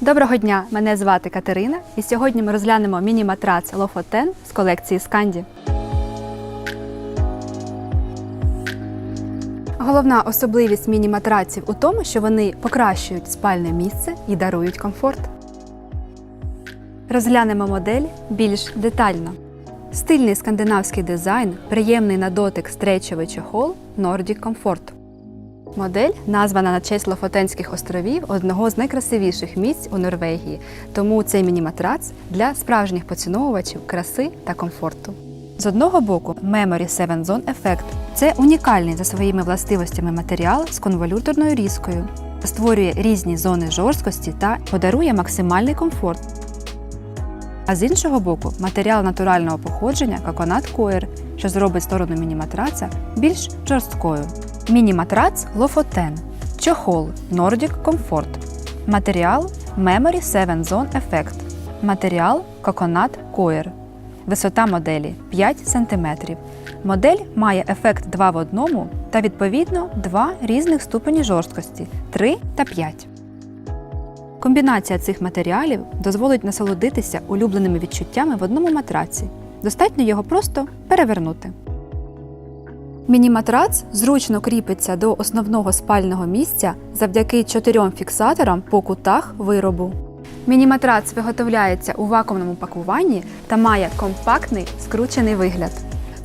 Доброго дня! Мене звати Катерина, і сьогодні ми розглянемо міні-матрац Lofoten з колекції Сканді. Головна особливість міні-матраців у тому, що вони покращують спальне місце і дарують комфорт. Розглянемо модель більш детально. Стильний скандинавський дизайн, приємний на дотик стрейчовий чохол Nordic Comfort. Модель названа на честь Лофотенських островів, одного з найкрасивіших місць у Норвегії. Тому цей міні-матрац для справжніх поціновувачів краси та комфорту. З одного боку, Memory 7 Zone Effect – це унікальний за своїми властивостями матеріал з конволюторною різкою, створює різні зони жорсткості та подарує максимальний комфорт. А з іншого боку, матеріал натурального походження Coconut Coir, що зробить сторону міні-матраца більш жорсткою. Міні-матрац Lofoten. Чохол Nordic Comfort. Матеріал Memory 7 Zone Effect. Матеріал Coconut Coir. Висота моделі 5 см. Модель має ефект 2 в одному та відповідно два різних ступені жорсткості 3 та 5. Комбінація цих матеріалів дозволить насолодитися улюбленими відчуттями в одному матраці. Достатньо його просто перевернути. Міні-матрац зручно кріпиться до основного спального місця завдяки чотирьом фіксаторам по кутах виробу. Міні-матрац виготовляється у вакуумному пакуванні та має компактний скручений вигляд.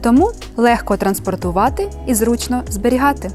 Тому легко транспортувати і зручно зберігати.